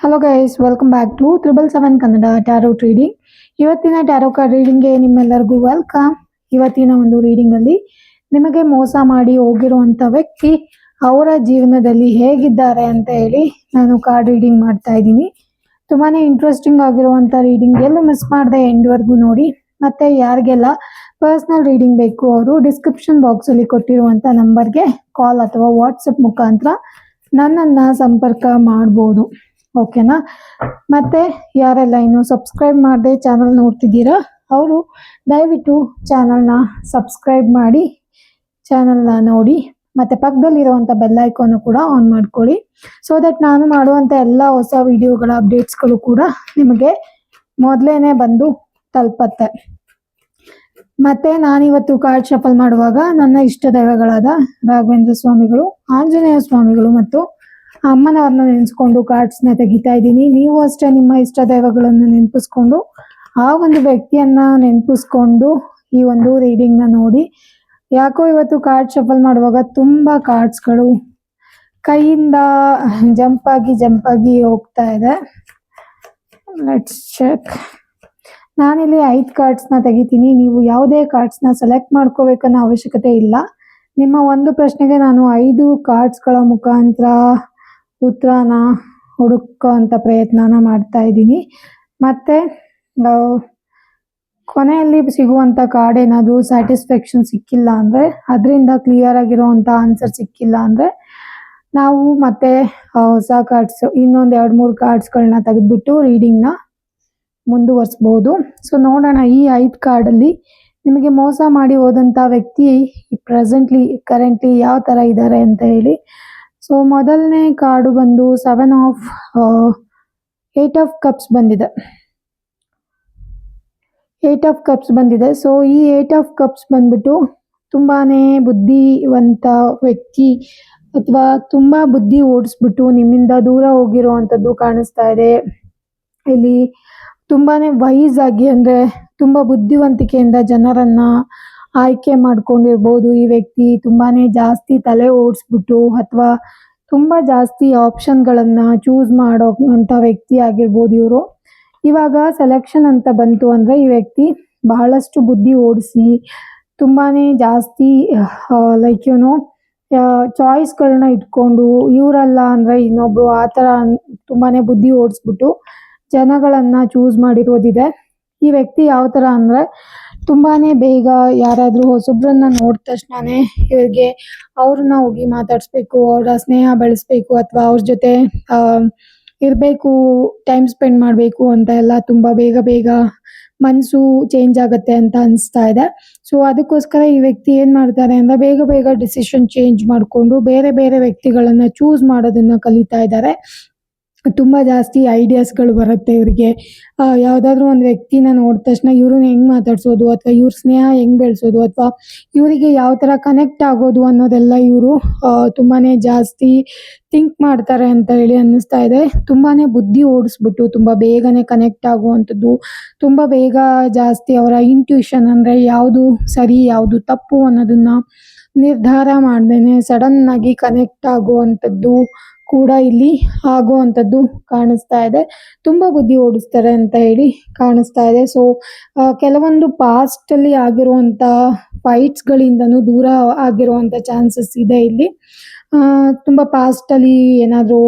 Hello guys welcome back to triple seven Kannada tarot reading ಇವತ್ತಿನ tarot card ರೀಡಿಂಗ್ಗೆ ನಿಮ್ಮೆಲ್ಲರಿಗೂ welcome ಇವತ್ತಿನ ಒಂದು ರೀಡಿಂಗ್ ಅಲ್ಲಿ ನಿಮಗೆ ಮೋಸ ಮಾಡಿ ಹೋಗಿರುವಂತ ವ್ಯಕ್ತಿ ಅವರ ಜೀವನದಲ್ಲಿ ಹೇಗಿದ್ದಾರೆ ಅಂತ ಹೇಳಿ ನಾನು ಕಾರ್ಡ್ ರೀಡಿಂಗ್ ಮಾಡ್ತಾ ಇದ್ದೀನಿ. ತುಂಬಾನೇ ಇಂಟ್ರೆಸ್ಟಿಂಗ್ ಆಗಿರುವಂತ ರೀಡಿಂಗ್ ಎಲ್ಲೂ ಮಿಸ್ ಮಾಡದೆ ಎಂಡ್ವರೆಗೂ ನೋಡಿ. ಮತ್ತೆ ಯಾರಿಗೆಲ್ಲ ಪರ್ಸನಲ್ ರೀಡಿಂಗ್ ಬೇಕು ಅವರು ಡಿಸ್ಕ್ರಿಪ್ಷನ್ ಬಾಕ್ಸ್ ಅಲ್ಲಿ ಕೊಟ್ಟಿರುವಂತ ನಂಬರ್ಗೆ ಕಾಲ್ ಅಥವಾ ವಾಟ್ಸಪ್ ಮುಖಾಂತರ ನನ್ನನ್ನ ಸಂಪರ್ಕ ಮಾಡ್ಬೋದು. ಓಕೆನಾ? ಮತ್ತೆ ಯಾರೆಲ್ಲ ಇನ್ನು ಸಬ್ಸ್ಕ್ರೈಬ್ ಮಾಡದೆ ಚಾನಲ್ ನೋಡ್ತಿದ್ದೀರಾ, ಅವರು ದಯವಿಟ್ಟು ಚಾನಲ್ನ ಸಬ್ಸ್ಕ್ರೈಬ್ ಮಾಡಿ ಚಾನಲ್ನ ನೋಡಿ, ಮತ್ತೆ ಪಕ್ಕದಲ್ಲಿರುವಂಥ ಬೆಲ್ ಐಕಾನ್ ಕೂಡ ಆನ್ ಮಾಡ್ಕೊಳ್ಳಿ. ಸೊ ದಟ್ ನಾನು ಮಾಡುವಂಥ ಎಲ್ಲ ಹೊಸ ವಿಡಿಯೋಗಳ ಅಪ್ಡೇಟ್ಸ್ಗಳು ಕೂಡ ನಿಮಗೆ ಮೊದಲೇನೆ ಬಂದು ತಲುಪತ್ತೆ. ಮತ್ತೆ ನಾನಿವತ್ತು ಕಾರ್ಡ್ ಶಫಲ್ ಮಾಡುವಾಗ ನನ್ನ ಇಷ್ಟ ದೈವಗಳಾದ ರಾಘವೇಂದ್ರ ಸ್ವಾಮಿಗಳು, ಆಂಜನೇಯ ಸ್ವಾಮಿಗಳು ಮತ್ತು ಅಮ್ಮನವ್ರನ್ನ ನೆನೆಸ್ಕೊಂಡು ಕಾರ್ಡ್ಸ್ನ ತೆಗಿತಾ ಇದ್ದೀನಿ. ನೀವು ಅಷ್ಟೇ ನಿಮ್ಮ ಇಷ್ಟ ದೈವಗಳನ್ನು ನೆನಪಿಸ್ಕೊಂಡು, ಆ ಒಂದು ವ್ಯಕ್ತಿಯನ್ನ ನೆನಪಿಸ್ಕೊಂಡು ಈ ಒಂದು ರೀಡಿಂಗ್ನ ನೋಡಿ. ಯಾಕೋ ಇವತ್ತು ಕಾರ್ಡ್ ಶಫಲ್ ಮಾಡುವಾಗ ತುಂಬಾ ಕಾರ್ಡ್ಸ್ಗಳು ಕೈಯಿಂದ ಜಂಪ್ ಆಗಿ ಜಂಪ್ ಹೋಗ್ತಾ ಇದೆ. ಲೆಟ್ಸ್ ಚೆಕ್ ನಾನಿಲ್ಲಿ ಐದು ಕಾರ್ಡ್ಸ್ನ ತೆಗಿತೀನಿ. ನೀವು ಯಾವುದೇ ಕಾರ್ಡ್ಸ್ನ ಸೆಲೆಕ್ಟ್ ಮಾಡ್ಕೋಬೇಕನ್ನೋ ಅವಶ್ಯಕತೆ ಇಲ್ಲ. ನಿಮ್ಮ ಒಂದು ಪ್ರಶ್ನೆಗೆ ನಾನು ಐದು ಕಾರ್ಡ್ಸ್ಗಳ ಮುಖಾಂತರ ಉತ್ತರನ ಹುಡುಕೋ ಅಂತ ಪ್ರಯತ್ನನ ಮಾಡ್ತಾ ಇದ್ದೀನಿ. ಮತ್ತೆ ಕೊನೆಯಲ್ಲಿ ಸಿಗುವಂಥ ಕಾರ್ಡ್ ಏನಾದರೂ ಸ್ಯಾಟಿಸ್ಫ್ಯಾಕ್ಷನ್ ಸಿಕ್ಕಿಲ್ಲ ಅಂದ್ರೆ, ಅದರಿಂದ ಕ್ಲಿಯರ್ ಆಗಿರೋವಂಥ ಆನ್ಸರ್ ಸಿಕ್ಕಿಲ್ಲ ಅಂದ್ರೆ, ನಾವು ಮತ್ತೆ ಹೊಸ ಕಾರ್ಡ್ಸ್ ಇನ್ನೊಂದು ಎರಡು ಮೂರು ಕಾರ್ಡ್ಸ್ಗಳನ್ನ ತೆಗೆದುಬಿಟ್ಟು ರೀಡಿಂಗ್ನ ಮುಂದುವರಿಸ್ಬೋದು. ಸೊ ನೋಡೋಣ ಈ ಐದು ಕಾರ್ಡಲ್ಲಿ ನಿಮಗೆ ಮೋಸ ಮಾಡಿ ಹೋದಂಥ ವ್ಯಕ್ತಿ ಪ್ರೆಸೆಂಟ್ಲಿ ಕರೆಂಟ್ಲಿ ಯಾವ ಥರ ಇದ್ದಾರೆ ಅಂತ ಹೇಳಿ. ಸೊ ಮೊದಲನೇ ಕಾರ್ಡು ಬಂದು seven of eight of cups ಬಂದಿದೆ. ಏಟ್ ಆಫ್ ಕಪ್ಸ್ ಬಂದಿದೆ. ಸೊ ಈ ಏಟ್ ಆಫ್ ಕಪ್ಸ್ ಬಂದ್ಬಿಟ್ಟು ತುಂಬಾನೇ ಬುದ್ಧಿವಂತ ವ್ಯಕ್ತಿ ಅಥವಾ ತುಂಬಾ ಬುದ್ಧಿ ಓಡಿಸ್ಬಿಟ್ಟು ನಿಮ್ಮಿಂದ ದೂರ ಹೋಗಿರುವಂಥದ್ದು ಕಾಣಿಸ್ತಾ ಇದೆ. ಇಲ್ಲಿ ತುಂಬಾನೇ ವೈಸ್ ಆಗಿ ಅಂದ್ರೆ ತುಂಬಾ ಬುದ್ಧಿವಂತಿಕೆಯಿಂದ ಜನರನ್ನ ಆಯ್ಕೆ ಮಾಡ್ಕೊಂಡಿರ್ಬೋದು. ಈ ವ್ಯಕ್ತಿ ತುಂಬಾನೇ ಜಾಸ್ತಿ ತಲೆ ಓಡಿಸ್ಬಿಟ್ಟು ಅಥವಾ ತುಂಬಾ ಜಾಸ್ತಿ ಆಪ್ಷನ್ಗಳನ್ನ ಚೂಸ್ ಮಾಡೋ ಅಂತ ವ್ಯಕ್ತಿ ಆಗಿರ್ಬೋದು ಇವರು. ಇವಾಗ ಸೆಲೆಕ್ಷನ್ ಅಂತ ಬಂತು ಅಂದ್ರೆ ಈ ವ್ಯಕ್ತಿ ಬಹಳಷ್ಟು ಬುದ್ಧಿ ಓಡಿಸಿ ತುಂಬಾನೇ ಜಾಸ್ತಿ ಲೈಕ್ ಏನೋ ಚಾಯ್ಸ್ಗಳನ್ನ ಇಟ್ಕೊಂಡು ಇವರಲ್ಲ ಅಂದ್ರೆ ಇನ್ನೊಬ್ರು ಆ ಥರ ತುಂಬಾನೇ ಬುದ್ಧಿ ಓಡಿಸ್ಬಿಟ್ಟು ಜನಗಳನ್ನ ಚೂಸ್ ಮಾಡಿರೋದಿದೆ ಈ ವ್ಯಕ್ತಿ ಯಾವ ಥರ ಅಂದ್ರೆ ತುಂಬಾನೇ ಬೇಗ ಯಾರಾದರೂ ಹೊಸಬ್ರನ್ನ ನೋಡಿದ ತಕ್ಷಣನೇ ಇವ್ರಿಗೆ ಅವ್ರನ್ನ ಹೋಗಿ ಮಾತಾಡಿಸ್ಬೇಕು, ಅವರ ಸ್ನೇಹ ಬೆಳೆಸ್ಬೇಕು ಅಥವಾ ಅವ್ರ ಜೊತೆ ಇರಬೇಕು ಟೈಮ್ ಸ್ಪೆಂಡ್ ಮಾಡಬೇಕು ಅಂತ ಎಲ್ಲ ತುಂಬ ಬೇಗ ಬೇಗ ಮನಸ್ಸು ಚೇಂಜ್ ಆಗುತ್ತೆ ಅಂತ ಅನಿಸ್ತಾ ಇದೆ. ಸೊ ಅದಕ್ಕೋಸ್ಕರ ಈ ವ್ಯಕ್ತಿ ಏನು ಮಾಡ್ತಾರೆ ಅಂದರೆ ಬೇಗ ಬೇಗ ಡಿಸಿಷನ್ ಚೇಂಜ್ ಮಾಡಿಕೊಂಡು ಬೇರೆ ಬೇರೆ ವ್ಯಕ್ತಿಗಳನ್ನು ಚೂಸ್ ಮಾಡೋದನ್ನ ಕಲಿತಾ ಇದ್ದಾರೆ. ತುಂಬ ಜಾಸ್ತಿ ಐಡಿಯಾಸ್ಗಳು ಬರುತ್ತೆ ಇವರಿಗೆ. ಯಾವುದಾದ್ರೂ ಒಂದು ವ್ಯಕ್ತಿನ ನೋಡಿದ ತಕ್ಷಣ ಇವ್ರನ್ನ ಹೆಂಗ್ ಮಾತಾಡ್ಸೋದು ಅಥವಾ ಇವ್ರ ಸ್ನೇಹ ಹೆಂಗ್ ಬೆಳೆಸೋದು ಅಥವಾ ಇವರಿಗೆ ಯಾವ ಥರ ಕನೆಕ್ಟ್ ಆಗೋದು ಅನ್ನೋದೆಲ್ಲ ಇವರು ತುಂಬಾನೇ ಜಾಸ್ತಿ ಥಿಂಕ್ ಮಾಡ್ತಾರೆ ಅಂತ ಹೇಳಿ ಅನ್ನಿಸ್ತಾ ಇದೆ. ತುಂಬಾನೇ ಬುದ್ಧಿ ಓಡಿಸ್ಬಿಟ್ಟು ತುಂಬ ಬೇಗನೆ ಕನೆಕ್ಟ್ ಆಗುವಂಥದ್ದು, ತುಂಬ ಬೇಗ ಜಾಸ್ತಿ ಅವರ ಇಂಟ್ಯೂಷನ್ ಅಂದರೆ ಯಾವುದು ಸರಿ, ಯಾವುದು ತಪ್ಪು ಅನ್ನೋದನ್ನ ನಿರ್ಧಾರ ಮಾಡ್ದೇನೆ ಸಡನ್ ಆಗಿ ಕನೆಕ್ಟ್ ಆಗುವಂಥದ್ದು ಕೂಡ ಇಲ್ಲಿ ಆಗುವಂಥದ್ದು ಕಾಣಿಸ್ತಾ ಇದೆ. ತುಂಬ ಬುದ್ಧಿ ಓಡಿಸ್ತಾರೆ ಅಂತ ಹೇಳಿ ಕಾಣಿಸ್ತಾ ಇದೆ. ಸೊ ಕೆಲವೊಂದು ಪಾಸ್ಟ್ ಅಲ್ಲಿ ಆಗಿರುವಂಥ ಫೈಟ್ಸ್ಗಳಿಂದನೂ ದೂರ ಆಗಿರುವಂಥ ಚಾನ್ಸಸ್ ಇದೆ ಇಲ್ಲಿ. ತುಂಬ ಪಾಸ್ಟ್ ಅಲ್ಲಿ ಏನಾದರೂ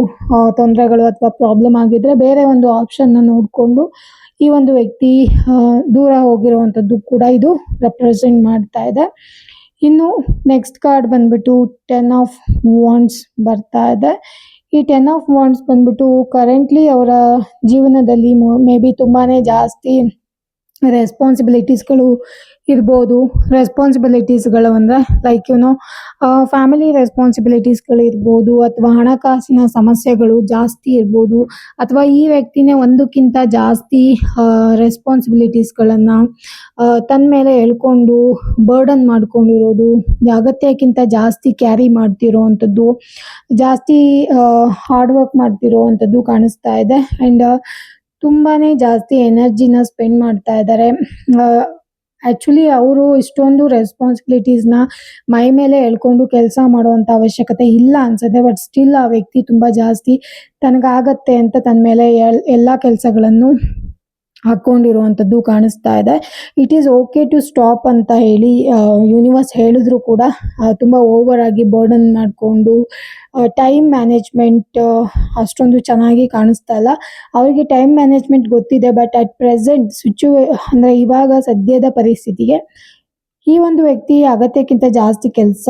ತೊಂದರೆಗಳು ಅಥವಾ ಪ್ರಾಬ್ಲಮ್ ಆಗಿದ್ರೆ ಬೇರೆ ಒಂದು ಆಪ್ಷನ್ನ ನೋಡಿಕೊಂಡು ಈ ಒಂದು ವ್ಯಕ್ತಿ ದೂರ ಹೋಗಿರುವಂಥದ್ದು ಕೂಡ ಇದು ರೆಪ್ರೆಸೆಂಟ್ ಮಾಡ್ತಾ ಇದೆ. ಇನ್ನು ನೆಕ್ಸ್ಟ್ ಕಾರ್ಡ್ ಬಂದ್ಬಿಟ್ಟು ಟೆನ್ ಆಫ್ ವಾಂಡ್ಸ್ ಬರ್ತಾ ಇದೆ. ಈ ಟೆನ್ ಆಫ್ ವಾಂಡ್ಸ್ ಬಂದ್ಬಿಟ್ಟು ಕರೆಂಟ್ಲಿ ಅವರ ಜೀವನದಲ್ಲಿ ಮೇ ಬಿ ತುಂಬಾನೇ ಜಾಸ್ತಿ ರೆಸ್ಪಾನ್ಸಿಬಿಲಿಟೀಸ್ಗಳು ಇರ್ಬೋದು ರೆಸ್ಪಾನ್ಸಿಬಿಲಿಟೀಸ್ಗಳು ಅಂದರೆ ಲೈಕ್ ಯುನೋ ಫ್ಯಾಮಿಲಿ ರೆಸ್ಪಾನ್ಸಿಬಿಲಿಟೀಸ್ಗಳು ಇರ್ಬೋದು ಅಥವಾ ಹಣಕಾಸಿನ ಸಮಸ್ಯೆಗಳು ಜಾಸ್ತಿ ಇರ್ಬೋದು ಅಥವಾ ಈ ವ್ಯಕ್ತಿನೇ ಒಂದಕ್ಕಿಂತ ಜಾಸ್ತಿ ರೆಸ್ಪಾನ್ಸಿಬಿಲಿಟೀಸ್ಗಳನ್ನು ತನ್ನ ಮೇಲೆ ಎಳ್ಕೊಂಡು ಬರ್ಡನ್ ಮಾಡ್ಕೊಂಡಿರೋದು, ಅಗತ್ಯಕ್ಕಿಂತ ಜಾಸ್ತಿ ಕ್ಯಾರಿ ಮಾಡ್ತಿರೋವಂಥದ್ದು, ಜಾಸ್ತಿ ಹಾರ್ಡ್ ವರ್ಕ್ ಮಾಡ್ತಿರೋವಂಥದ್ದು ಕಾಣಿಸ್ತಾ ಇದೆ. ಆ್ಯಂಡ್ ತುಂಬಾನೇ ಜಾಸ್ತಿ ಎನರ್ಜಿನ ಸ್ಪೆಂಡ್ ಮಾಡ್ತಾ ಇದ್ದಾರೆ ಆ್ಯಕ್ಚುಲಿ ಅವರು ಇಷ್ಟೊಂದು ರೆಸ್ಪಾನ್ಸಿಬಿಲಿಟೀಸ್ನ ಮೈ ಮೇಲೆ ಎಳ್ಕೊಂಡು ಕೆಲಸ ಮಾಡುವಂಥ ಅವಶ್ಯಕತೆ ಇಲ್ಲ ಅನ್ಸುತ್ತೆ. ಬಟ್ ಸ್ಟಿಲ್ ಆ ವ್ಯಕ್ತಿ ತುಂಬ ಜಾಸ್ತಿ ತನಗಾಗತ್ತೆ ಅಂತ ತನ್ನ ಮೇಲೆ ಎಲ್ ಎಲ್ಲ ಕೆಲಸಗಳನ್ನು ಹಾಕ್ಕೊಂಡಿರುವಂಥದ್ದು ಕಾಣಿಸ್ತಾ ಇದೆ. It is okay to stop ಅಂತ ಹೇಳಿ ಯೂನಿವರ್ಸ್ ಹೇಳಿದ್ರು ಕೂಡ ತುಂಬ ಓವರ್ ಆಗಿ ಬರ್ಡನ್ ಮಾಡಿಕೊಂಡು ಟೈಮ್ ಮ್ಯಾನೇಜ್ಮೆಂಟ್ ಅಷ್ಟೊಂದು ಚೆನ್ನಾಗಿ ಕಾಣಿಸ್ತಾ ಇಲ್ಲ. ಅವರಿಗೆ ಟೈಮ್ ಮ್ಯಾನೇಜ್ಮೆಂಟ್ ಗೊತ್ತಿದೆ ಬಟ್ ಅಟ್ ಪ್ರೆಸೆಂಟ್ ಸಿಚುವೇ ಅಂದರೆ ಇವಾಗ ಸದ್ಯದ ಪರಿಸ್ಥಿತಿಗೆ ಈ ಒಂದು ವ್ಯಕ್ತಿ ಅಗತ್ಯಕ್ಕಿಂತ ಜಾಸ್ತಿ ಕೆಲಸ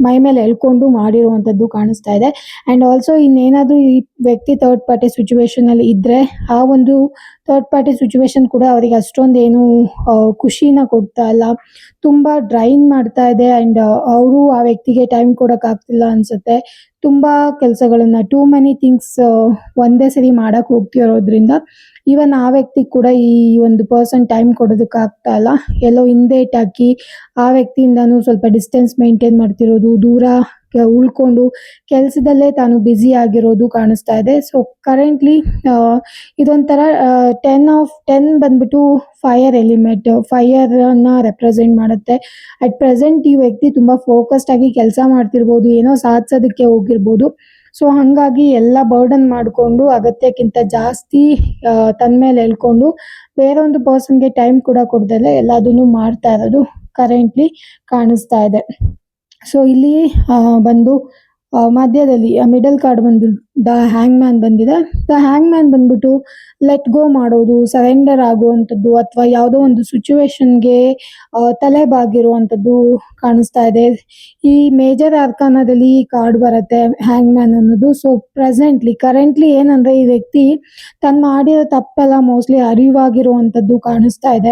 ಮೈ ಮೇಲೆ ಎಳ್ಕೊಂಡು ಮಾಡಿರುವಂಥದ್ದು ಕಾಣಿಸ್ತಾ ಇದೆ. ಆ್ಯಂಡ್ ಆಲ್ಸೋ ಇನ್ನೇನಾದರೂ ಈ ವ್ಯಕ್ತಿ ಥರ್ಡ್ ಪಾರ್ಟಿ ಸಿಚುವೇಶನಲ್ಲಿ ಇದ್ದರೆ ಆ ಒಂದು ಥರ್ಡ್ ಪಾರ್ಟಿ ಸಿಚುವೇಶನ್ ಕೂಡ ಅವರಿಗೆ ಅಷ್ಟೊಂದೇನು ಖುಷಿನ ಕೊಡ್ತಾ ಇಲ್ಲ. ತುಂಬ ಡ್ರೈನ್ ಮಾಡ್ತಾ ಇದೆ ಆ್ಯಂಡ್ ಅವರು ಆ ವ್ಯಕ್ತಿಗೆ ಟೈಮ್ ಕೊಡೋಕ್ಕಾಗ್ತಿಲ್ಲ ಅನಿಸುತ್ತೆ. ತುಂಬ ಕೆಲಸಗಳನ್ನು ಟೂ ಮೆನಿ ಥಿಂಗ್ಸ್ ಒಂದೇ ಸರಿ ಮಾಡೋಕ್ಕೆ ಹೋಗ್ತಿರೋದ್ರಿಂದ ಈವನ್ ಆ ವ್ಯಕ್ತಿ ಕೂಡ ಈ ಒಂದು ಪರ್ಸನ್ ಟೈಮ್ ಕೊಡೋದಕ್ಕಾಗ್ತಾ ಇಲ್ಲ. ಎಲ್ಲೋ ಹಿಂದೇಟ್ ಹಾಕಿ ಆ ವ್ಯಕ್ತಿಯಿಂದನೂ ಸ್ವಲ್ಪ ಡಿಸ್ಟೆನ್ಸ್ ಮೇಂಟೈನ್ ಮಾಡ್ತಿರೋದು, ದೂರ ಉಳ್ಕೊಂಡು ಕೆಲಸದಲ್ಲೇ ತಾನು ಬ್ಯುಸಿ ಆಗಿರೋದು ಕಾಣಿಸ್ತಾ ಇದೆ. ಸೊ ಕರೆಂಟ್ಲಿ ಇದೊಂಥರ ಟೆನ್ ಆಫ್ ಟೆನ್ ಬಂದ್ಬಿಟ್ಟು ಫೈರ್ ಎಲಿಮೆಂಟ್ ಫೈಯರನ್ನ ರೆಪ್ರೆಸೆಂಟ್ ಮಾಡುತ್ತೆ. ಅಟ್ ಪ್ರೆಸೆಂಟ್ ಈ ವ್ಯಕ್ತಿ ತುಂಬ ಫೋಕಸ್ಡ್ ಆಗಿ ಕೆಲಸ ಮಾಡ್ತಿರ್ಬೋದು, ಏನೋ ಸಾಧಿಸೋದಕ್ಕೆ ಹೋಗಿರ್ಬೋದು. ಸೊ ಹಾಗಾಗಿ ಎಲ್ಲ ಬರ್ಡನ್ ಮಾಡಿಕೊಂಡು, ಅಗತ್ಯಕ್ಕಿಂತ ಜಾಸ್ತಿ ತನ್ನ ಮೇಲೆ ಎಳ್ಕೊಂಡು ಬೇರೆ ಒಂದು ಪರ್ಸನ್ಗೆ ಟೈಮ್ ಕೂಡ ಕೊಡ್ದಲೆ ಎಲ್ಲದನ್ನು ಮಾಡ್ತಾ ಇರೋದು ಕರೆಂಟ್ಲಿ ಕಾಣಿಸ್ತಾ ಇದೆ. ಸೊ ಇಲ್ಲಿ ಬಂದು ಮಧ್ಯದಲ್ಲಿ ಮಿಡಲ್ ಕಾರ್ಡ್ ಬಂದು ದ ಹ್ಯಾಂಗ್ ಮ್ಯಾನ್ ಬಂದಿದೆ. ದ ಹ್ಯಾಂಗ್ ಮ್ಯಾನ್ ಬಂದ್ಬಿಟ್ಟು ಲೆಟ್ ಗೋ ಮಾಡೋದು, ಸರೆಂಡರ್ ಆಗುವಂಥದ್ದು ಅಥವಾ ಯಾವುದೋ ಒಂದು ಸಿಚುವೇಶನ್ಗೆ ತಲೆ ಬಾಗಿರುವಂಥದ್ದು ಕಾಣಿಸ್ತಾ ಇದೆ. ಈ ಮೇಜರ್ ಅರ್ಕಾನದಲ್ಲಿ ಈ ಕಾರ್ಡ್ ಬರುತ್ತೆ ಹ್ಯಾಂಗ್ ಮ್ಯಾನ್ ಅನ್ನೋದು. ಸೊ, ಪ್ರೆಸೆಂಟ್ಲಿ, ಕರೆಂಟ್ಲಿ ಏನಂದ್ರೆ ಈ ವ್ಯಕ್ತಿ ತನ್ನ ಮಾಡಿರೋ ತಪ್ಪೆಲ್ಲ ಮೋಸ್ಟ್ಲಿ ಅರಿವಾಗಿರುವಂಥದ್ದು ಕಾಣಿಸ್ತಾ ಇದೆ.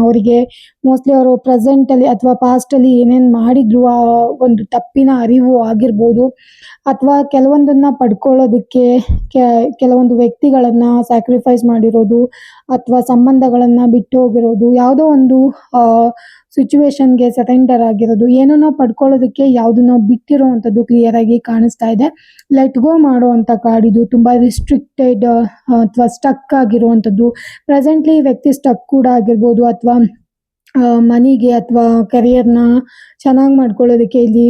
ಅವರಿಗೆ ಮೋಸ್ಟ್ಲಿ ಅವರು ಪ್ರೆಸೆಂಟಲ್ಲಿ ಅಥವಾ ಪಾಸ್ಟಲ್ಲಿ ಏನೇನು ಮಾಡಿದ್ರು, ಆ, ಒಂದು ತಪ್ಪಿನ ಅರಿವು ಆಗಿರ್ಬೋದು, ಅಥವಾ ಕೆಲವೊಂದನ್ನ ಪಡ್ಕೊಳ್ಳೋದಕ್ಕೆ ಕೆ- ಕೆಲವೊಂದು ವ್ಯಕ್ತಿಗಳನ್ನ ಸ್ಯಾಕ್ರಿಫೈಸ್ ಮಾಡಿರೋದು ಅಥವಾ ಸಂಬಂಧಗಳನ್ನ ಬಿಟ್ಟು ಹೋಗಿರೋದು ಯಾವುದೋ ಒಂದು ಸಿಚುವೇಶನ್ಗೆ ಸರೆಂಡರ್ ಆಗಿರೋದು ಏನನ್ನೋ ಪಡ್ಕೊಳ್ಳೋದಕ್ಕೆ ಯಾವುದನ್ನೋ ಕ್ಲಿಯರ್ ಆಗಿ ಕಾಣಿಸ್ತಾ ಇದೆ. ಲೆಟ್ ಗೋ ಮಾಡುವಂಥ ಕಾರ್ಡ್ ಇದು ತುಂಬ ರಿಸ್ಟ್ರಿಕ್ಟೆಡ್ ಅಥವಾ ಸ್ಟಕ್ ಆಗಿರುವಂಥದ್ದು. ಪ್ರೆಸೆಂಟ್ಲಿ ವ್ಯಕ್ತಿ ಸ್ಟಕ್ ಕೂಡ ಆಗಿರ್ಬೋದು ಅಥವಾ ಮನಿಗೆ ಅಥವಾ ಕರಿಯರ್ನ ಚೆನ್ನಾಗಿ ಮಾಡ್ಕೊಳ್ಳೋದಕ್ಕೆ ಇಲ್ಲಿ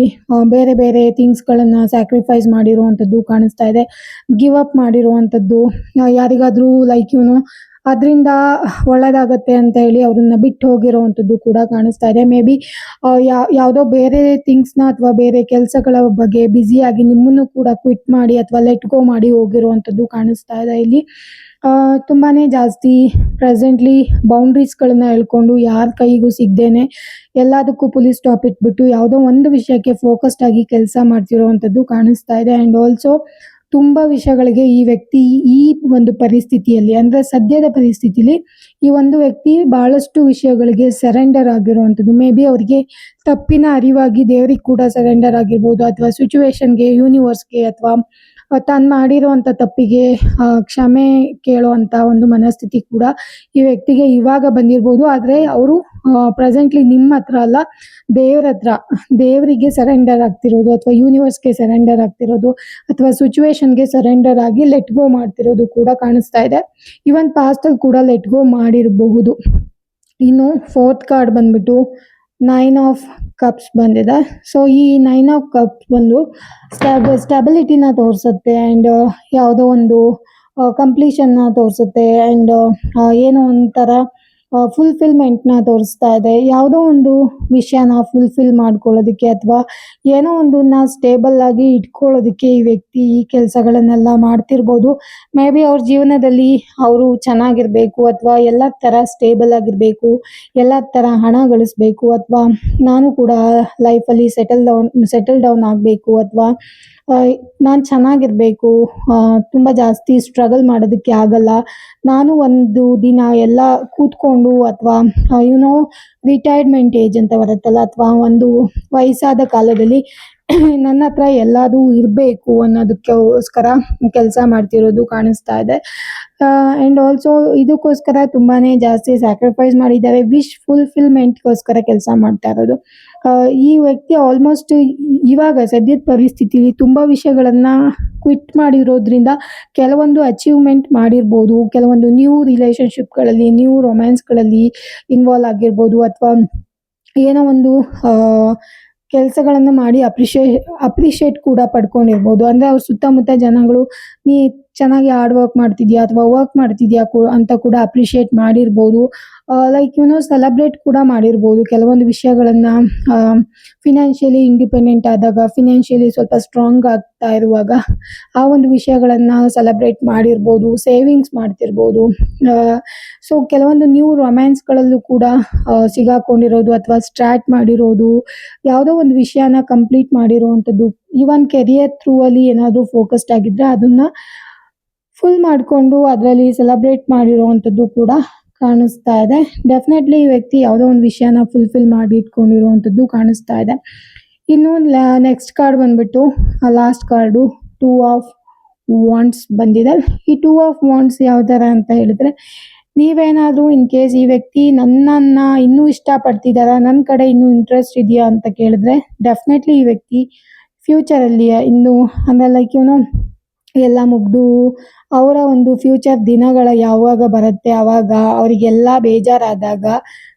ಬೇರೆ ಬೇರೆ ಬೇರೆ ಥಿಂಗ್ಸ್ಗಳನ್ನು ಸ್ಯಾಕ್ರಿಫೈಸ್ ಮಾಡಿರುವಂಥದ್ದು ಕಾಣಿಸ್ತಾ ಇದೆ. ಗಿವ್ ಅಪ್ ಮಾಡಿರುವಂಥದ್ದು ಯಾರಿಗಾದರೂ ಲೈಕ್ ಇವನು ಅದರಿಂದ ಒಳ್ಳೇದಾಗತ್ತೆ ಅಂತ ಹೇಳಿ ಅವ್ರನ್ನ ಬಿಟ್ಟು ಹೋಗಿರೋವಂಥದ್ದು ಕೂಡ ಕಾಣಿಸ್ತಾ ಇದೆ. ಮೇ ಬಿ ಯಾವುದೋ ಬೇರೆ ಥಿಂಗ್ಸ್ನ ಅಥವಾ ಬೇರೆ ಕೆಲಸಗಳ ಬಗ್ಗೆ ಬ್ಯುಸಿಯಾಗಿ ನಿಮ್ಮನ್ನು ಕೂಡ ಕ್ವಿಟ್ ಮಾಡಿ ಅಥವಾ ಲೆಟ್ ಗೋ ಮಾಡಿ ಹೋಗಿರುವಂಥದ್ದು ಕಾಣಿಸ್ತಾ ಇದೆ ಇಲ್ಲಿ. ತುಂಬಾನೇ ಜಾಸ್ತಿ ಪ್ರೆಸೆಂಟ್ಲಿ ಬೌಂಡ್ರೀಸ್ಗಳನ್ನ ಹೇಳ್ಕೊಂಡು ಯಾರ ಕೈಗೂ ಸಿಗ್ದೇನೆ ಎಲ್ಲದಕ್ಕೂ ಪೊಲೀಸ್ ಸ್ಟಾಪ್ ಇಟ್ಬಿಟ್ಟು ಯಾವುದೋ ಒಂದು ವಿಷಯಕ್ಕೆ ಫೋಕಸ್ಡ್ ಆಗಿ ಕೆಲಸ ಮಾಡ್ತಿರೋವಂಥದ್ದು ಕಾಣಿಸ್ತಾ ಇದೆ. ಆ್ಯಂಡ್ ಆಲ್ಸೋ ತುಂಬ ವಿಷಯಗಳಿಗೆ ಈ ವ್ಯಕ್ತಿ ಈ ಒಂದು ಪರಿಸ್ಥಿತಿಯಲ್ಲಿ ಅಂದರೆ ಸದ್ಯದ ಪರಿಸ್ಥಿತಿಲಿ ಈ ಒಂದು ವ್ಯಕ್ತಿ ಬಹಳಷ್ಟು ವಿಷಯಗಳಿಗೆ ಸರೆಂಡರ್ ಆಗಿರುವಂಥದ್ದು. ಮೇ ಬಿ ಅವರಿಗೆ ತಪ್ಪಿನ ಅರಿವಾಗಿ ದೇವರಿಗೆ ಕೂಡ ಸರೆಂಡರ್ ಆಗಿರ್ಬೋದು ಅಥವಾ ಸಿಚುವೇಶನ್ಗೆ ಯೂನಿವರ್ಸ್ಗೆ ಅಥವಾ ತಾನು ಮಾಡಿರುವಂಥ ತಪ್ಪಿಗೆ ಕ್ಷಮೆ ಕೇಳುವಂಥ ಒಂದು ಮನಸ್ಥಿತಿ ಕೂಡ ಈ ವ್ಯಕ್ತಿಗೆ ಇವಾಗ ಬಂದಿರ್ಬೋದು. ಆದರೆ ಅವರು ಪ್ರೆಸೆಂಟ್ಲಿ ನಿಮ್ಮ ಹತ್ರ ಅಲ್ಲ, ದೇವ್ರ ಹತ್ರ, ದೇವರಿಗೆ ಸರೆಂಡರ್ ಆಗ್ತಿರೋದು ಅಥವಾ ಯೂನಿವರ್ಸ್ಗೆ ಸರೆಂಡರ್ ಆಗ್ತಿರೋದು ಅಥವಾ ಸಿಚುವೇಶನ್ಗೆ ಸರೆಂಡರ್ ಆಗಿ ಲೆಟ್ ಗೋ ಮಾಡ್ತಿರೋದು ಕೂಡ ಕಾಣಿಸ್ತಾ ಇದೆ. ಇವನ್ ಪಾಸ್ಟಲ್ಲಿ ಕೂಡ ಲೆಟ್ ಗೋ ಮಾಡಿರಬಹುದು. ಇನ್ನು ಫೋರ್ತ್ ಕಾರ್ಡ್ ಬಂದ್ಬಿಟ್ಟು ನೈನ್ ಆಫ್ ಕಪ್ಸ್ ಬಂದಿದೆ. ಸೊ ಈ ನೈನ್ ಆಫ್ ಕಪ್ ಬಂದು ಸ್ಟ್ಯಾಬ್ ಸ್ಟೆಬಿಲಿಟಿನ ತೋರಿಸುತ್ತೆ ಆ್ಯಂಡ್ ಯಾವುದೋ ಒಂದು ಕಂಪ್ಲೀಷನ್ನ ತೋರಿಸುತ್ತೆ ಆ್ಯಂಡ್ ಏನೋ ಒಂಥರ ಫುಲ್ಫಿಲ್ಮೆಂಟ್ನ ತೋರಿಸ್ತಾ ಇದೆ. ಯಾವುದೋ ಒಂದು ವಿಷಯನ ಫುಲ್ಫಿಲ್ ಮಾಡ್ಕೊಳ್ಳೋದಕ್ಕೆ ಅಥವಾ ಏನೋ ಒಂದನ್ನ ಸ್ಟೇಬಲ್ ಆಗಿ ಇಟ್ಕೊಳ್ಳೋದಕ್ಕೆ ಈ ವ್ಯಕ್ತಿ ಈ ಕೆಲಸಗಳನ್ನೆಲ್ಲ ಮಾಡ್ತಿರ್ಬೋದು. ಮೇ ಬಿ ಅವ್ರ ಜೀವನದಲ್ಲಿ ಅವರು ಚೆನ್ನಾಗಿರ್ಬೇಕು ಅಥವಾ ಎಲ್ಲ ಥರ ಸ್ಟೇಬಲ್ ಆಗಿರಬೇಕು, ಎಲ್ಲ ಥರ ಹಣ ಗಳಿಸ್ಬೇಕು ಅಥವಾ ನಾನು ಕೂಡ ಲೈಫಲ್ಲಿ ಸೆಟಲ್ ಡೌನ್ ಸೆಟಲ್ ಡೌನ್ ಆಗಬೇಕು ಅಥವಾ ನಾನು ಚೆನ್ನಾಗಿರಬೇಕು. ತುಂಬ ಜಾಸ್ತಿ ಸ್ಟ್ರಗಲ್ ಮಾಡೋದಕ್ಕೆ ಆಗಲ್ಲ. ನಾನು ಒಂದು ದಿನ ಎಲ್ಲ ಕೂತ್ಕೊಂಡು ಅಥವಾ ಯುನೋ ರಿಟೈರ್ಮೆಂಟ್ ಏಜ್ ಅಂತ ಬರುತ್ತಲ್ಲ, ಅಥವಾ ಒಂದು ವಯಸ್ಸಾದ ಕಾಲದಲ್ಲಿ ನನ್ನ ಹತ್ರ ಎಲ್ಲದೂ ಇರಬೇಕು ಅನ್ನೋದಕ್ಕೋಸ್ಕರ ಕೆಲಸ ಮಾಡ್ತಿರೋದು ಕಾಣಿಸ್ತಾ ಇದೆ. ಆ್ಯಂಡ್ ಆಲ್ಸೋ ಇದಕ್ಕೋಸ್ಕರ ತುಂಬಾ ಜಾಸ್ತಿ ಸ್ಯಾಕ್ರಿಫೈಸ್ ಮಾಡಿದ್ದಾರೆ. ವಿಶ್ ಫುಲ್ಫಿಲ್ಮೆಂಟ್ಗೋಸ್ಕರ ಕೆಲಸ ಮಾಡ್ತಾ ಇರೋದು. ಈ ವ್ಯಕ್ತಿ ಆಲ್ಮೋಸ್ಟ್ ಇವಾಗ ಸದ್ಯದ ಪರಿಸ್ಥಿತಿಲಿ ತುಂಬ ವಿಷಯಗಳನ್ನು ಕ್ವಿಟ್ ಮಾಡಿರೋದ್ರಿಂದ ಕೆಲವೊಂದು ಅಚೀವ್ಮೆಂಟ್ ಮಾಡಿರ್ಬೋದು, ಕೆಲವೊಂದು ನ್ಯೂ ರಿಲೇಷನ್ಶಿಪ್ಗಳಲ್ಲಿ ನ್ಯೂ ರೊಮ್ಯಾನ್ಸ್ಗಳಲ್ಲಿ ಇನ್ವಾಲ್ವ್ ಆಗಿರ್ಬೋದು ಅಥವಾ ಏನೋ ಒಂದು ಕೆಲಸಗಳನ್ನು ಮಾಡಿ ಅಪ್ರಿಷಿಯೇ ಅಪ್ರಿಷಿಯೇಟ್ ಕೂಡ ಪಡ್ಕೊಂಡಿರ್ಬೋದು. ಅಂದರೆ ಅವ್ರ ಸುತ್ತಮುತ್ತ ಜನಗಳು ನೀ ಚೆನ್ನಾಗಿ ಹಾರ್ಡ್ ವರ್ಕ್ ಮಾಡ್ತಿದ್ಯಾ ಅಥವಾ ವರ್ಕ್ ಮಾಡ್ತಿದ್ಯಾ ಅಂತ ಕೂಡ ಅಪ್ರಿಷಿಯೇಟ್ ಮಾಡಿರ್ಬೋದು. ಲೈಕ್ ಯುನೋ ಸೆಲೆಬ್ರೇಟ್ ಕೂಡ ಮಾಡಿರ್ಬೋದು. ಕೆಲವೊಂದು ವಿಷಯಗಳನ್ನ ಫಿನಾನ್ಷಿಯಲಿ ಇಂಡಿಪೆಂಡೆಂಟ್ ಆದಾಗ ಫಿನಾನ್ಷಿಯಲಿ ಸ್ವಲ್ಪ ಸ್ಟ್ರಾಂಗ್ ಆಗ್ತಾ ಇರುವಾಗ ಆ ಒಂದು ವಿಷಯಗಳನ್ನ ಸೆಲೆಬ್ರೇಟ್ ಮಾಡಿರ್ಬೋದು ಸೇವಿಂಗ್ಸ್ ಮಾಡ್ತಿರ್ಬೋದು. ಸೊ ಕೆಲವೊಂದು ನ್ಯೂ ರೊಮ್ಯಾನ್ಸ್ಗಳಲ್ಲೂ ಕೂಡ ಸಿಗಾಕೊಂಡಿರೋದು ಅಥವಾ ಸ್ಟಾರ್ಟ್ ಮಾಡಿರೋದು, ಯಾವುದೋ ಒಂದು ವಿಷಯನ ಕಂಪ್ಲೀಟ್ ಮಾಡಿರೋವಂಥದ್ದು ಈವನ್ ಕೆರಿಯರ್ ಥ್ರೂ ಅಲ್ಲಿ ಏನಾದರೂ ಫೋಕಸ್ಡ್ ಆಗಿದ್ರೆ ಅದನ್ನು ಫುಲ್ ಮಾಡಿಕೊಂಡು ಅದರಲ್ಲಿ ಸೆಲೆಬ್ರೇಟ್ ಮಾಡಿರೋವಂಥದ್ದು ಕೂಡ ಕಾಣಿಸ್ತಾ ಇದೆ. ಡೆಫಿನೆಟ್ಲಿ ಈ ವ್ಯಕ್ತಿ ಯಾವುದೋ ಒಂದು ವಿಷಯನ ಫುಲ್ಫಿಲ್ ಮಾಡಿ ಇಟ್ಕೊಂಡಿರುವಂಥದ್ದು ಕಾಣಿಸ್ತಾ ಇದೆ. ಇನ್ನು ನೆಕ್ಸ್ಟ್ ಕಾರ್ಡ್ ಬಂದ್ಬಿಟ್ಟು last card two of wands ಬಂದಿದೆ. ಈ ಟೂ ಆಫ್ ವಾಂಟ್ಸ್ ಯಾವ ಥರ ಅಂತ ಹೇಳಿದ್ರೆ, ನೀವೇನಾದರೂ ಇನ್ ಕೇಸ್ ಈ ವ್ಯಕ್ತಿ ನನ್ನನ್ನು ಇನ್ನೂ ಇಷ್ಟಪಡ್ತಿದ್ದಾರಾ ನನ್ನ ಕಡೆ ಇನ್ನೂ ಇಂಟ್ರೆಸ್ಟ್ ಇದೆಯಾ ಅಂತ ಕೇಳಿದ್ರೆ ಡೆಫಿನೆಟ್ಲಿ ಈ ವ್ಯಕ್ತಿ ಫ್ಯೂಚರಲ್ಲಿ ಇನ್ನು, ಅಂದರೆ ಲೈಕ್ ಏನೋ ಎಲ್ಲ ಮುಗ್ದು ಅವರ ಒಂದು ಫ್ಯೂಚರ್ ದಿನಗಳ ಯಾವಾಗ ಬರುತ್ತೆ ಆವಾಗ ಅವರಿಗೆಲ್ಲ ಬೇಜಾರಾದಾಗ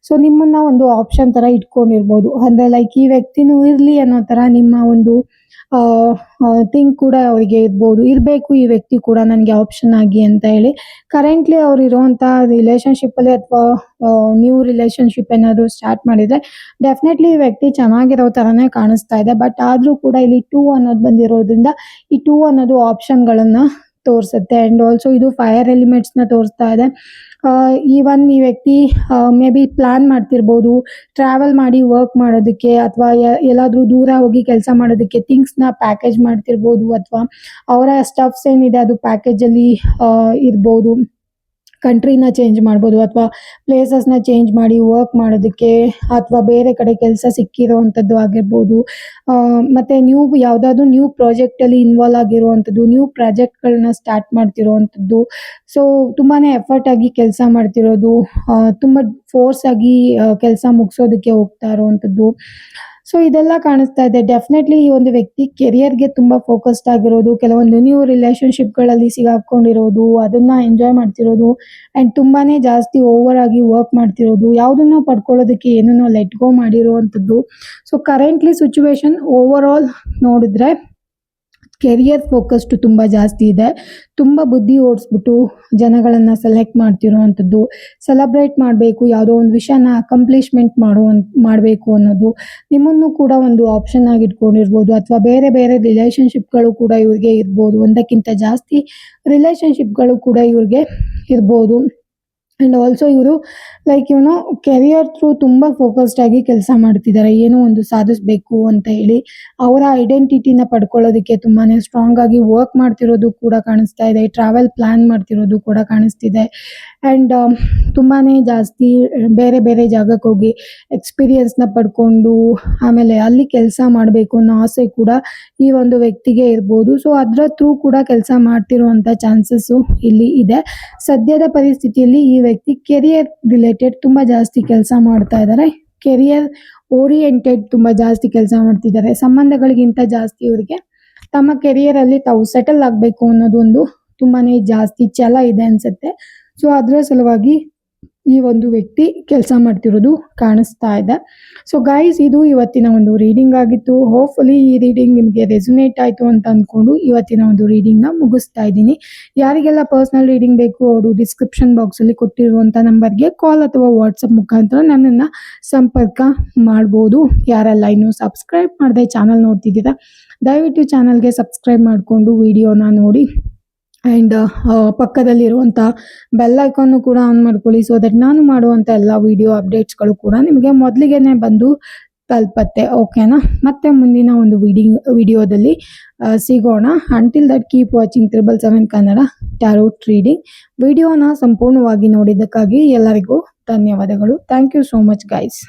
ಸೊ ನಿಮ್ಮನ್ನ ಒಂದು ಆಪ್ಷನ್ ಥರ ಇಟ್ಕೊಂಡಿರ್ಬೋದು. ಅಂದರೆ ಲೈಕ್ ಈ ವ್ಯಕ್ತಿನೂ ಇರಲಿ ಅನ್ನೋ ಥರ ನಿಮ್ಮ ಒಂದು ಥಿಂಕ್ ಕೂಡ ಅವರಿಗೆ ಇರ್ಬೋದು. ಇರಬೇಕು ಈ ವ್ಯಕ್ತಿ ಕೂಡ ನನಗೆ ಆಪ್ಷನ್ ಆಗಿ ಅಂತ ಹೇಳಿ. ಕರೆಂಟ್ಲಿ ಅವ್ರು ಇರುವಂಥ ರಿಲೇಷನ್ಶಿಪ್ಪಲ್ಲಿ ಅಥವಾ ನ್ಯೂ ರಿಲೇಷನ್ಶಿಪ್ ಏನಾದರೂ ಸ್ಟಾರ್ಟ್ ಮಾಡಿದರೆ ಡೆಫಿನೆಟ್ಲಿ ಈ ವ್ಯಕ್ತಿ ಚೆನ್ನಾಗಿರೋ ಥರನೇ ಕಾಣಿಸ್ತಾ ಇದೆ. ಬಟ್ ಆದರೂ ಕೂಡ ಇಲ್ಲಿ ಟೂ ಅನ್ನೋದು ಬಂದಿರೋದ್ರಿಂದ ಈ ಟೂ ಅನ್ನೋದು ಆಪ್ಷನ್ಗಳನ್ನು ತೋರಿಸುತ್ತೆ. ಆ್ಯಂಡ್ ಆಲ್ಸೋ ಇದು ಫೈರ್ ಎಲಿಮೆಂಟ್ಸ್ನ ತೋರಿಸ್ತಾ ಇದೆ. ಈವನ್ ಈ ವ್ಯಕ್ತಿ ಮೇ ಬಿ ಪ್ಲಾನ್ ಮಾಡ್ತಿರ್ಬೋದು ಟ್ರಾವೆಲ್ ಮಾಡಿ ವರ್ಕ್ ಮಾಡೋದಕ್ಕೆ ಅಥವಾ ಎಲ್ಲಾದರೂ ದೂರ ಹೋಗಿ ಕೆಲಸ ಮಾಡೋದಕ್ಕೆ ಥಿಂಗ್ಸ್ನ ಪ್ಯಾಕೇಜ್ ಮಾಡ್ತಿರ್ಬೋದು ಅಥವಾ ಅವರ ಸ್ಟಫ್ಸ್ ಏನಿದೆ ಅದು ಪ್ಯಾಕೇಜಲ್ಲಿ ಇರ್ಬೋದು. ಕಂಟ್ರಿನ ಚೇಂಜ್ ಮಾಡ್ಬೋದು ಅಥವಾ ಪ್ಲೇಸಸ್ನ ಚೇಂಜ್ ಮಾಡಿ ವರ್ಕ್ ಮಾಡೋದಕ್ಕೆ ಅಥವಾ ಬೇರೆ ಕಡೆ ಕೆಲಸ ಸಿಕ್ಕಿರೋವಂಥದ್ದು ಆಗಿರ್ಬೋದು. ಮತ್ತು ನ್ಯೂ ಯಾವುದಾದ್ರೂ ನ್ಯೂ ಪ್ರಾಜೆಕ್ಟಲ್ಲಿ ಇನ್ವಾಲ್ವ್ ಆಗಿರುವಂಥದ್ದು, ನ್ಯೂ ಪ್ರಾಜೆಕ್ಟ್ಗಳನ್ನ ಸ್ಟಾರ್ಟ್ ಮಾಡ್ತಿರೋ ಮಾಡ್ತಿರೋವಂಥದ್ದು. ಸೊ ತುಂಬಾ ಎಫರ್ಟ್ ಆಗಿ ಕೆಲಸ ಮಾಡ್ತಿರೋದು ತುಂಬ ಫೋರ್ಸ್ ಆಗಿ ಕೆಲಸ ಮುಗಿಸೋದಕ್ಕೆ ಹೋಗ್ತಾ ಇರೋವಂಥದ್ದು. ಸೊ ಇದೆಲ್ಲ ಕಾಣಿಸ್ತಾ ಇದೆ. ಡೆಫಿನೆಟ್ಲಿ ಈ ಒಂದು ವ್ಯಕ್ತಿ ಕೆರಿಯರ್ಗೆ ತುಂಬಾ ಫೋಕಸ್ಡ್ ಆಗಿರೋದು, ಕೆಲವೊಂದು ನ್ಯೂ ರಿಲೇಷನ್ಶಿಪ್ಗಳಲ್ಲಿ ಸಿಗಾಕೊಂಡಿರೋದು, ಅದನ್ನ ಎಂಜಾಯ್ ಮಾಡ್ತಿರೋದು ಅಂಡ್ ತುಂಬಾನೇ ಜಾಸ್ತಿ ಓವರ್ ಆಗಿ ವರ್ಕ್ ಮಾಡ್ತಿರೋದು, ಯಾವುದನ್ನೋ ಪಡ್ಕೊಳ್ಳೋದಕ್ಕೆ ಏನನ್ನೋ ಲೆಟ್ ಗೋ ಮಾಡಿರುವಂಥದ್ದು. So currently situation over all ನೋಡಿದ್ರೆ ಕೆರಿಯರ್ ಫೋಕಸ್ಡ್ ತುಂಬ ಜಾಸ್ತಿ ಇದೆ. ತುಂಬ ಬುದ್ಧಿ ಓಡಿಸ್ಬಿಟ್ಟು ಜನಗಳನ್ನು ಸೆಲೆಕ್ಟ್ ಮಾಡ್ತಿರೋವಂಥದ್ದು ಸೆಲೆಬ್ರೇಟ್ ಮಾಡಬೇಕು, ಯಾವುದೋ ಒಂದು ವಿಷಯನ ಅಕಂಪ್ಲಿಷ್ಮೆಂಟ್ ಮಾಡೋ ಮಾಡಬೇಕು ಅನ್ನೋದು ನಿಮ್ಮನ್ನು ಕೂಡ ಒಂದು ಆಪ್ಷನ್ ಆಗಿ ಇಟ್ಕೊಂಡಿರ್ಬೋದು ಅಥವಾ ಬೇರೆ ಬೇರೆ ರಿಲೇಷನ್ಶಿಪ್ಗಳು ಕೂಡ ಇವ್ರಿಗೆ ಇರ್ಬೋದು. ಒಂದಕ್ಕಿಂತ ಜಾಸ್ತಿ ರಿಲೇಷನ್ಶಿಪ್ಗಳು ಕೂಡ ಇವ್ರಿಗೆ ಇರ್ಬೋದು. ಆ್ಯಂಡ್ ಆಲ್ಸೋ ಇವರು ಲೈಕ್ ಇವನು ಕೆರಿಯರ್ ಥ್ರೂ ತುಂಬ ಫೋಕಸ್ಡ್ ಆಗಿ ಕೆಲಸ ಮಾಡ್ತಿದ್ದಾರೆ ಏನೋ ಒಂದು ಸಾಧಿಸಬೇಕು ಅಂತ ಹೇಳಿ ಅವರ ಐಡೆಂಟಿಟಿನ ಪಡ್ಕೊಳ್ಳೋದಕ್ಕೆ ತುಂಬಾ ಸ್ಟ್ರಾಂಗ್ ಆಗಿ ವರ್ಕ್ ಮಾಡ್ತಿರೋದು ಕೂಡ ಕಾಣಿಸ್ತಾ ಇದೆ. ಟ್ರಾವೆಲ್ ಪ್ಲ್ಯಾನ್ ಮಾಡ್ತಿರೋದು ಕೂಡ ಕಾಣಿಸ್ತಿದೆ. ಆ್ಯಂಡ್ ತುಂಬಾ ಜಾಸ್ತಿ ಬೇರೆ ಬೇರೆ ಜಾಗಕ್ಕೆ ಹೋಗಿ ಎಕ್ಸ್ಪೀರಿಯನ್ಸ್ನ ಪಡ್ಕೊಂಡು ಆಮೇಲೆ ಅಲ್ಲಿ ಕೆಲಸ ಮಾಡಬೇಕು ಅನ್ನೋ ಆಸೆ ಕೂಡ ಈ ಒಂದು ವ್ಯಕ್ತಿಗೆ ಇರ್ಬೋದು. ಸೊ ಅದರ ಥ್ರೂ ಕೂಡ ಕೆಲಸ ಮಾಡ್ತಿರುವಂಥ ಚಾನ್ಸಸ್ಸು ಇಲ್ಲಿ ಇದೆ. ಸದ್ಯದ ಪರಿಸ್ಥಿತಿಯಲ್ಲಿ ಈ ವ್ಯಕ್ತಿ ಕೆರಿಯರ್ ರಿಲೇಟೆಡ್ ತುಂಬ ಜಾಸ್ತಿ ಕೆಲಸ ಮಾಡ್ತಾ ಇದ್ದಾರೆ ಕೆರಿಯರ್ ಓರಿಯೆಂಟೆಡ್ ತುಂಬ ಜಾಸ್ತಿ ಕೆಲಸ ಮಾಡ್ತಿದ್ದಾರೆ ಸಂಬಂಧಗಳಿಗಿಂತ ಜಾಸ್ತಿ ಇವರಿಗೆ. ತಮ್ಮ ಕೆರಿಯರಲ್ಲಿ ತಾವು ಸೆಟಲ್ ಆಗಬೇಕು ಅನ್ನೋದು ಒಂದು ತುಂಬಾ ಜಾಸ್ತಿ ಛಲ ಇದೆ ಅನಿಸುತ್ತೆ. ಸೊ ಅದರ ಸಲುವಾಗಿ ಈ ಒಂದು ವ್ಯಕ್ತಿ ಕೆಲಸ ಮಾಡ್ತಿರೋದು ಕಾಣಿಸ್ತಾ ಇದೆ. ಸೊ ಗೈಸ್ ಇದು ಇವತ್ತಿನ ಒಂದು ರೀಡಿಂಗ್ ಆಗಿತ್ತು. ಹೋಪ್ಫುಲಿ ಈ ರೀಡಿಂಗ್ ನಿಮಗೆ ರೆಸುನೇಟ್ ಆಯಿತು ಅಂತ ಅಂದ್ಕೊಂಡು ಇವತ್ತಿನ ಒಂದು ರೀಡಿಂಗ್ನ ಮುಗಿಸ್ತಾ ಇದ್ದೀನಿ. ಯಾರಿಗೆಲ್ಲ ಪರ್ಸ್ನಲ್ ರೀಡಿಂಗ್ ಬೇಕು ಅವರು ಡಿಸ್ಕ್ರಿಪ್ಷನ್ ಬಾಕ್ಸಲ್ಲಿ ಕೊಟ್ಟಿರುವಂಥ ನಂಬರ್ಗೆ ಕಾಲ್ ಅಥವಾ ವಾಟ್ಸಪ್ ಮುಖಾಂತರ ನನ್ನನ್ನು ಸಂಪರ್ಕ ಮಾಡ್ಬೋದು. ಯಾರೆಲ್ಲ ಇನ್ನೂ ಸಬ್ಸ್ಕ್ರೈಬ್ ಮಾಡದೆ ಚಾನಲ್ ನೋಡ್ತಿದ್ದೀರಾ, ದಯವಿಟ್ಟು ಚಾನಲ್ಗೆ ಸಬ್ಸ್ಕ್ರೈಬ್ ಮಾಡಿಕೊಂಡು ವಿಡಿಯೋನ ನೋಡಿ. ಆ್ಯಂಡ್ ಪಕ್ಕದಲ್ಲಿರುವಂಥ ಬೆಲ್ ಐಕಾನ್ನು ಕೂಡ ಆನ್ ಮಾಡ್ಕೊಳ್ಳಿ ಸೊ ದಟ್ ನಾನು ಮಾಡುವಂಥ ಎಲ್ಲ ವಿಡಿಯೋ ಅಪ್ಡೇಟ್ಸ್ಗಳು ಕೂಡ ನಿಮಗೆ ಮೊದಲಿಗೆನೆ ಬಂದು ತಲುಪತ್ತೆ ಓಕೆನಾ ಮತ್ತೆ ಮುಂದಿನ ಒಂದು ವಿಡಿಂಗ್ ವಿಡಿಯೋದಲ್ಲಿ ಸಿಗೋಣ. Until that keep watching triple seven Kannada tarot reading ವಿಡಿಯೋನ ಸಂಪೂರ್ಣವಾಗಿ ನೋಡಿದ್ದಕ್ಕಾಗಿ ಎಲ್ಲರಿಗೂ ಧನ್ಯವಾದಗಳು. Thank you so much guys